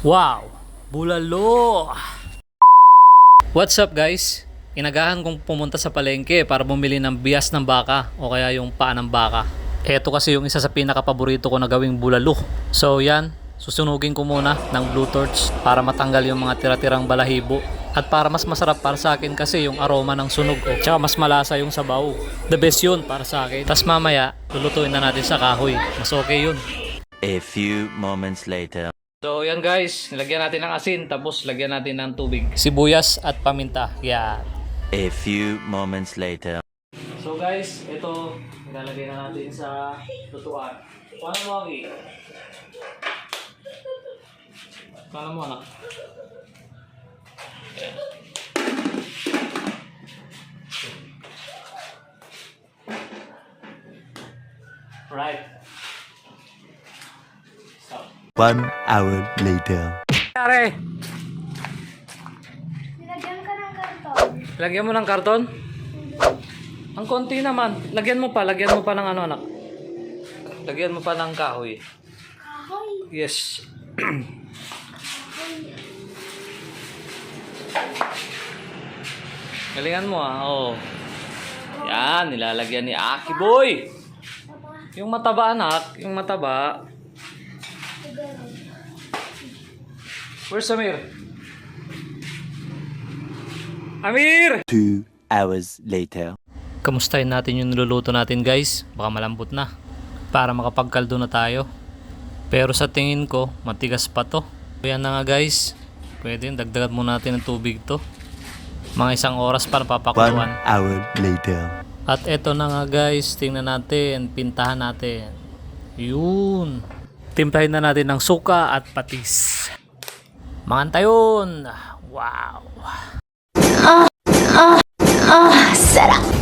Wow! Bulalo! What's up guys? Inagahan kong pumunta sa palengke para bumili ng bias ng baka o kaya yung paa ng baka. Ito kasi yung isa sa pinakapaborito ko na gawing bulalo. So yan, susunugin ko muna ng blue torch para matanggal yung mga tira-tirang balahibo. At para mas masarap para sa akin kasi yung aroma ng sunog o tsaka mas malasa yung sabaw. The best yun para sa akin. Tapos mamaya, lulutuin na natin sa kahoy. Mas okay yun. A few moments later. So yan guys, nilagyan natin ng asin tapos lagyan natin ng tubig. Sibuyas at paminta. Yan. A few moments later. So guys, ito nilalagay na natin sa lutuan. Paano mo Aki? Paano mo anak? Yan. Right. One hour later. Pare, Nilagyan ka ng karton. lagyan mo ng karton? Ang konti naman. Lagyan mo pa, lagyan mo pa ng ano anak. Lagyan mo pa ng kahoy. Kahoy. Yes. Galingan mo ah. Oo. Yan, nilalagyan ni Aki Boy. Yung mataba anak, yung mataba. Where's Samir? Amir! Two hours later. Kamustahin natin yung niluluto natin guys. Baka malambot na. Para makapagkaldo na tayo. Pero sa tingin ko, matigas pa to. Yan na nga guys. Pwede yun, dagdagan mo natin ng tubig to. Mga isang oras para One papakuluan. hour later. At eto na nga guys, tingnan natin, pintahan natin. Yun. Timplahin na natin ng suka at patis. Manganta yun. Wow. Sarap.